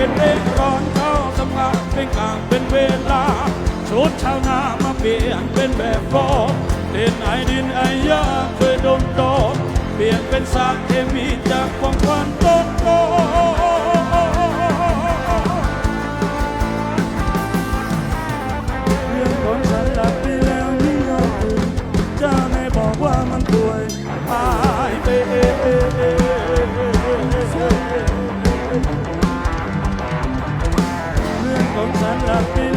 เป็นเร่งก่อนเข้าทำงานเป็นกลางเป็นเวลาชุดชาวนามาเปลี่ยนเป็นแบบฟอร์เล่นไอดินไอยาเคยโดนโดนเปลี่ยนเป็นสารเคมีจากความควันต้นโต ขอ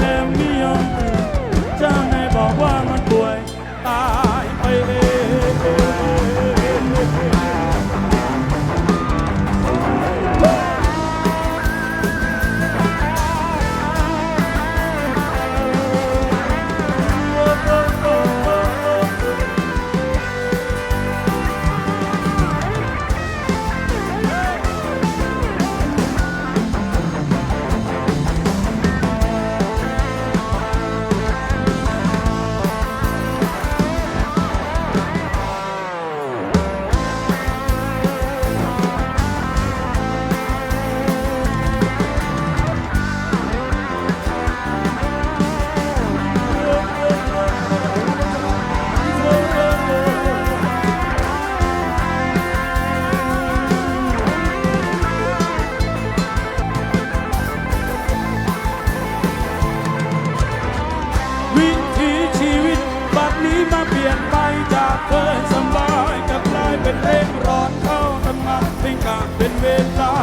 เคยสบายกลับกลายเป็นเร่งร้อนเข้าทำงานเป็นกาเป็นเวลา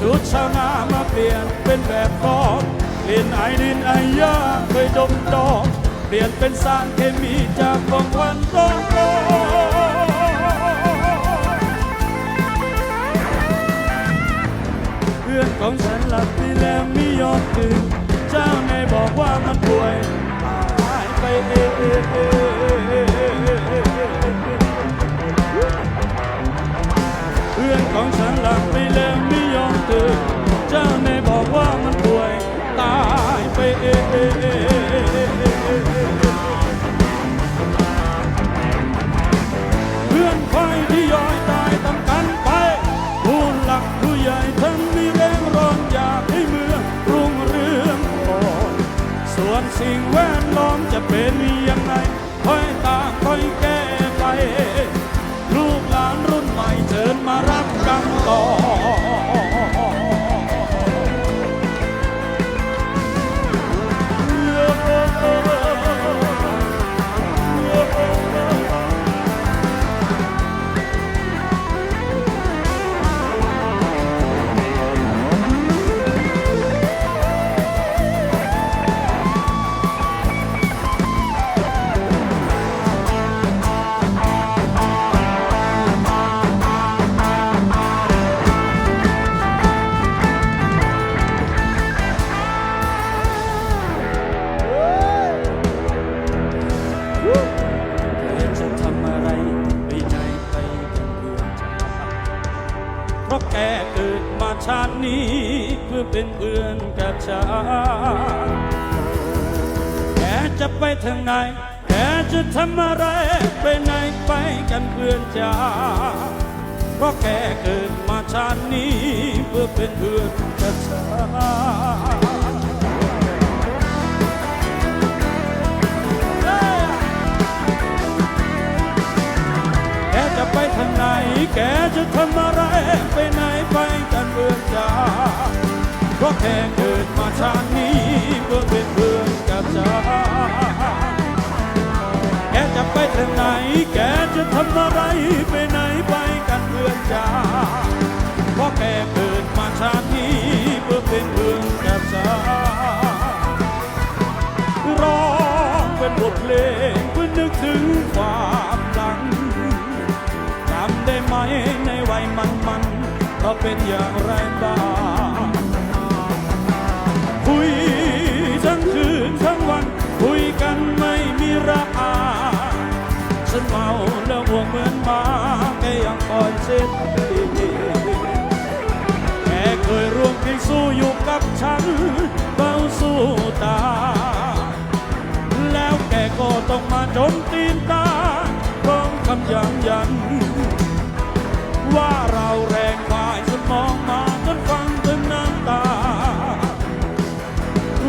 ชุดชาวนามาเปลี่ยนเป็นแบบฟอร์มเปลี่ยนไอดินไอยาเคยดมดอกเปลี่ยนเป็นสารเคมีจากของควันร้อนร้อเพื่อนของฉันหลับไปแล้วไม่ยอมตื่นเจ้าในบอกว่ามันป่วยหายไปเอง ของฉันหลับไปแล้วไม่ยอมตื่นเจ้าในบอกว่ามันป่วยตายไปเองเพื่อนคอยที่ย้อยตายตามกันไปผู้หลักผู้ใหญ่ท่านมีแรงร้อนอยากให้เมืองรุ่งเรืองก่อนส่วนสิ่งแวดล้อมจะเป็นยังไง ทางไหนแกจะทำอะไรไปไหนไปกันเพื่อนจ้าเพราะแกเกิดมาชาตินี้เพื่อเป็นเพื่อนกับฉันแกจะไปทางไหน แกจะทำอะไร ไปไหนไปกันเพื่อนจ้าเพราะแค่เกิดมาชาติ จาเพราะแกเกิดมาชาตินี้เพื่อเป็นเพื่องกษัตริย์ร้องเป็นบทเพลงเพื่อนึกถึงความหลังจำได้ไหมในวัยมันมันเราเป็นอย่างไรบ้าง เช็ดแกเคยร่วมเคียงสู้อยู่กับฉันเบาสู้ตา แล้วแกก็ต้องมาจมตีนตาพร้อมคำยันยัน ว่าเราแรงฝ่ายฉันมองมาจนฟังถึงน้ำตา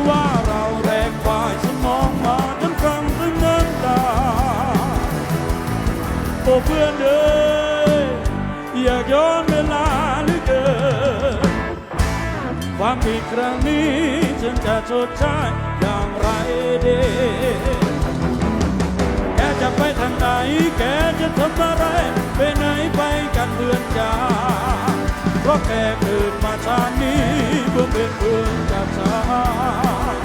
ว่าเราแรงฝ่ายฉันมองมาจนฟังถึงน้ำตาโอ้เพื่อน ความผิดครั้งนี้ฉันจะชดใช้อย่างไรดี แกจะไปทางไหน แกจะทำอะไร ไปไหนไปกันเพื่อนจ้าเพราะแกเกิดมาชาตินี้เพื่อเป็นเพื่อนกับฉัน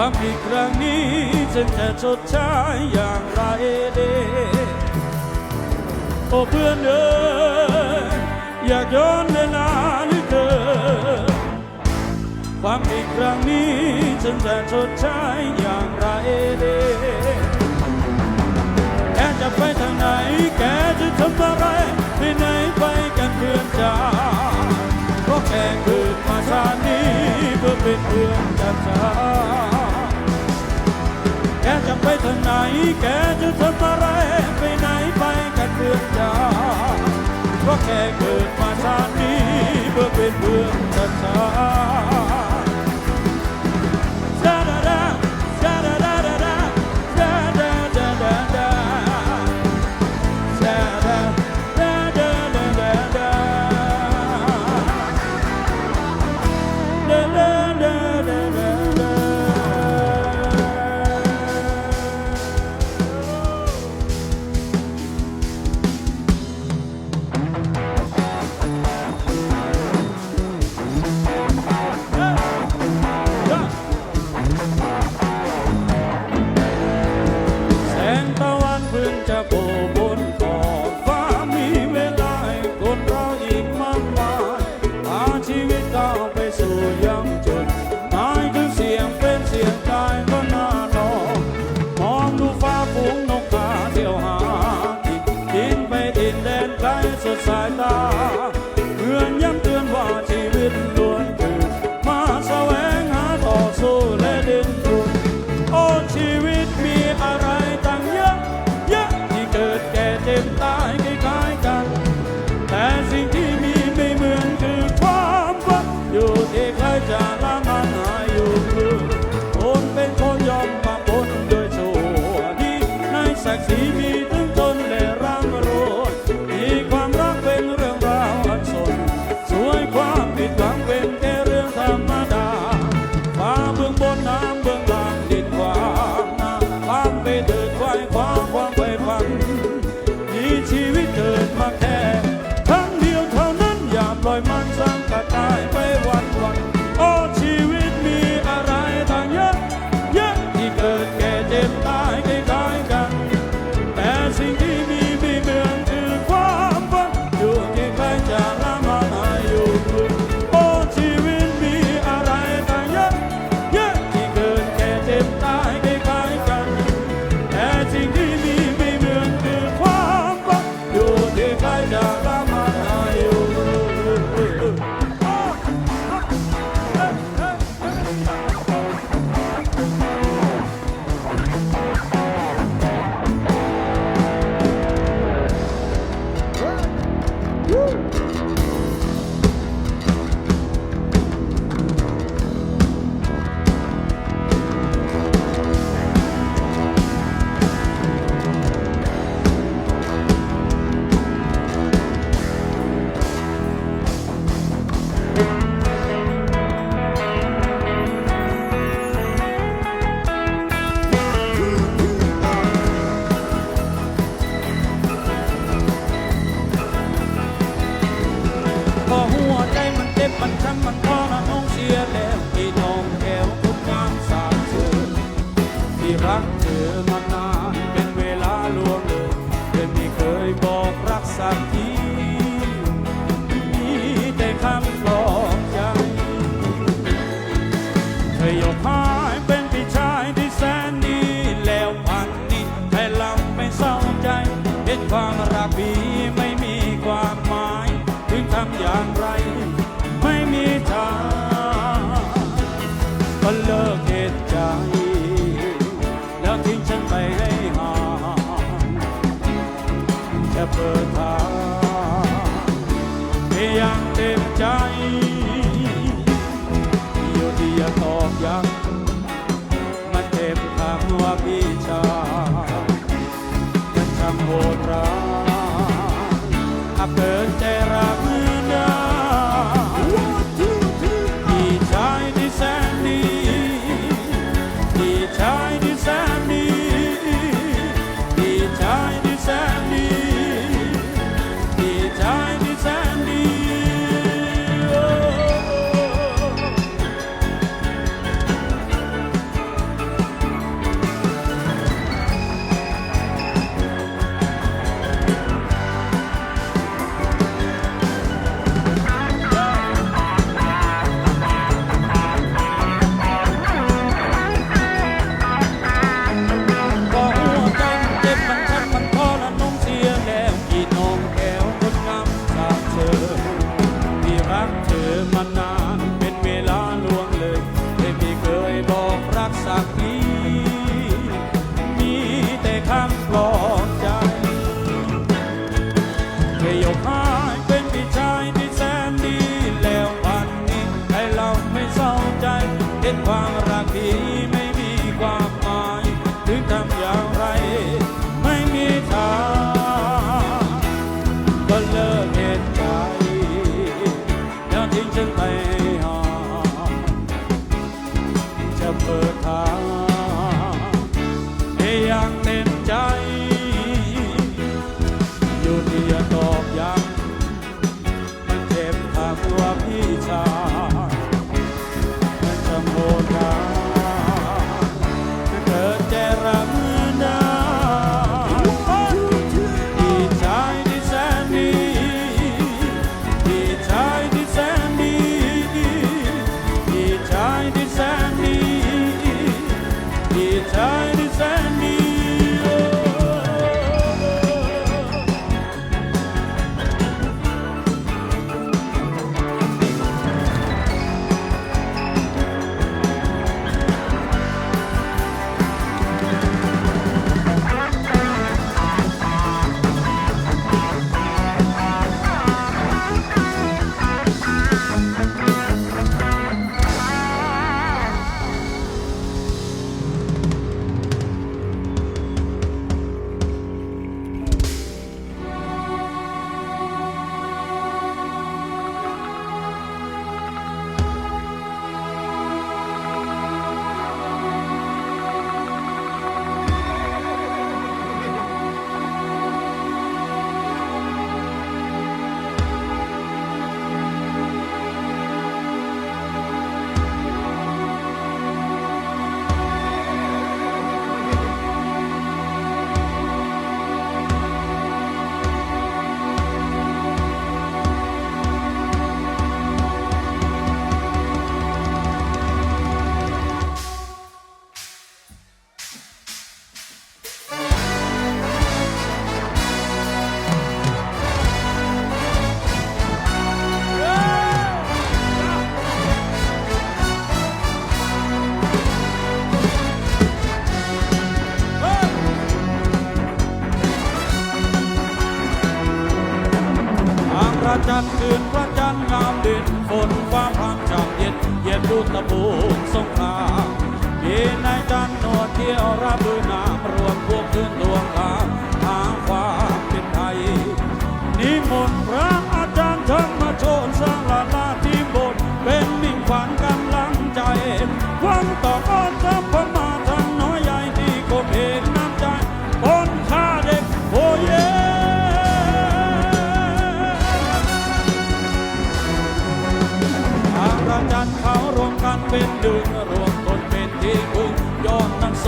ความผิดครั้งนี้ฉันจะชดใช้อย่างไรดีโอ้เพื่อนเอ้ยอยากย้อนเวลาหลือเกินความผิดครั้งนี้ฉันจะชดใช้อย่างไรดีแกจะไปทางไหน แกจะทำอะไรไปไหนไปกันเพื่อนจ้าเพราะแกเกิดมาชาตินี้เพื่อเป็นเพื่อนกับฉันแกจะไปทางไหนแกจะทำอะไรไปไหนไปกันเพื่อนจ้าเพราะแกเกิดมาชาตินี้เพื่อเป็นเพื่อนกับฉั คำปลอบ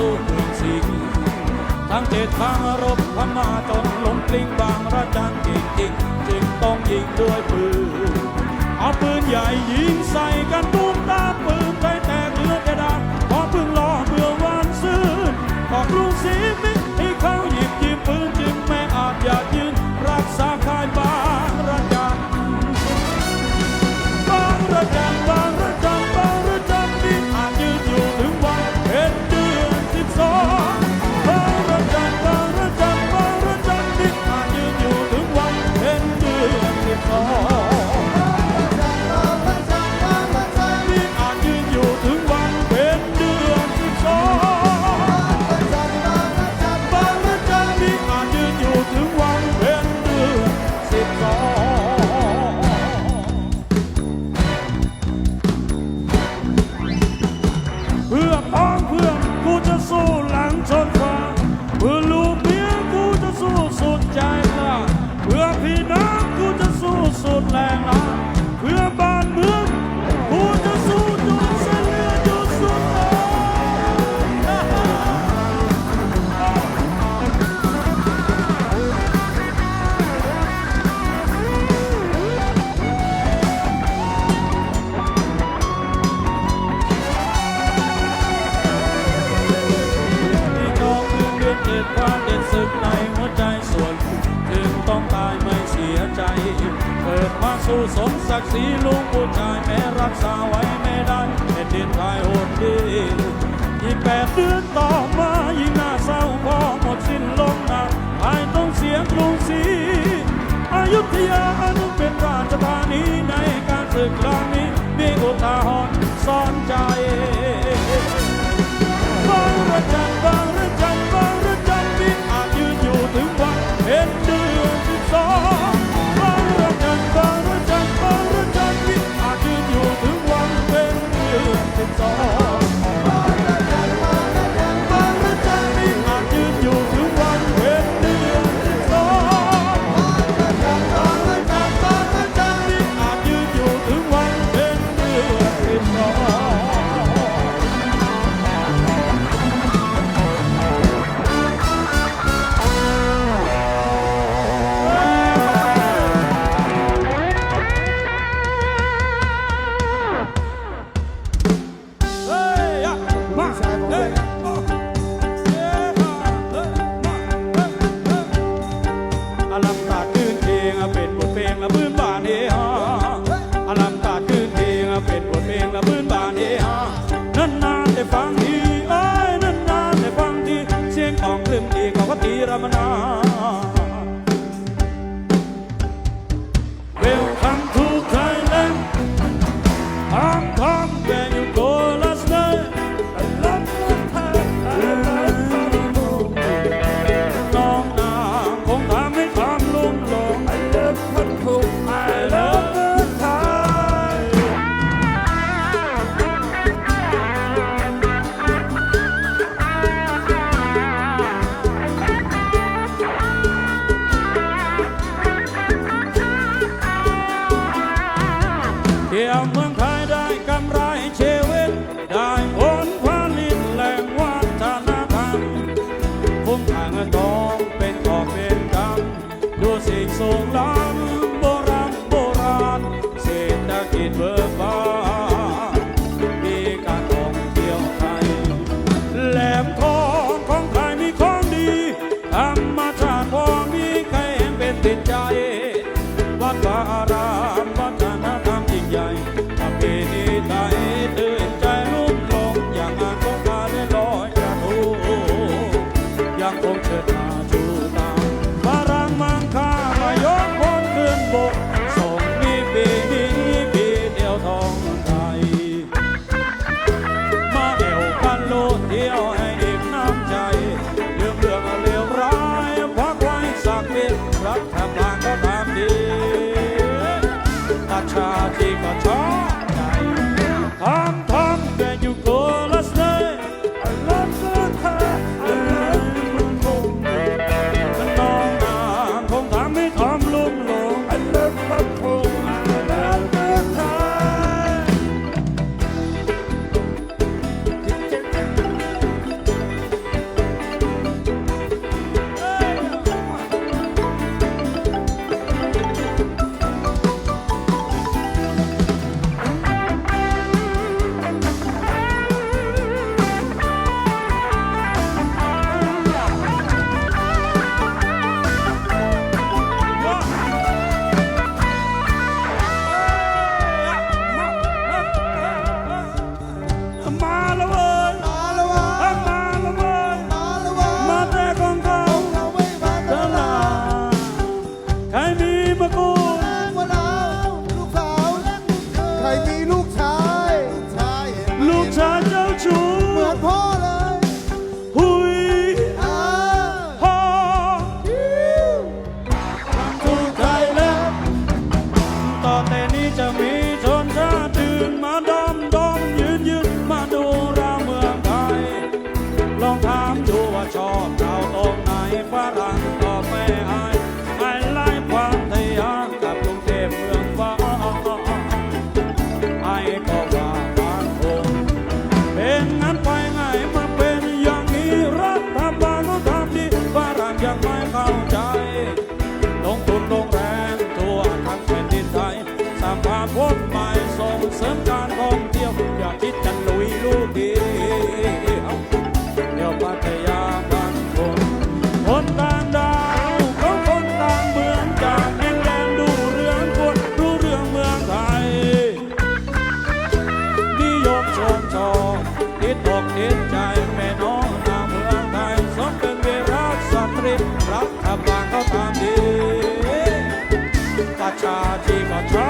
ู้คืนสิงทางเจ็ดทางรบพม่าจนลงปลิงบางระจันจริงจริงจึงต้องยิงด้วยปืนเอาปืนใหญ่ยิงใส่กันด้วย สีลุงผู้ชายแม่รักษา ramana เที่ยวเมืองไท จิตใจแม่น้องนาเมืองไทยสมเป็นวีรสตรีรัฐบาลเขาทำดีประชาชีก็ชอบ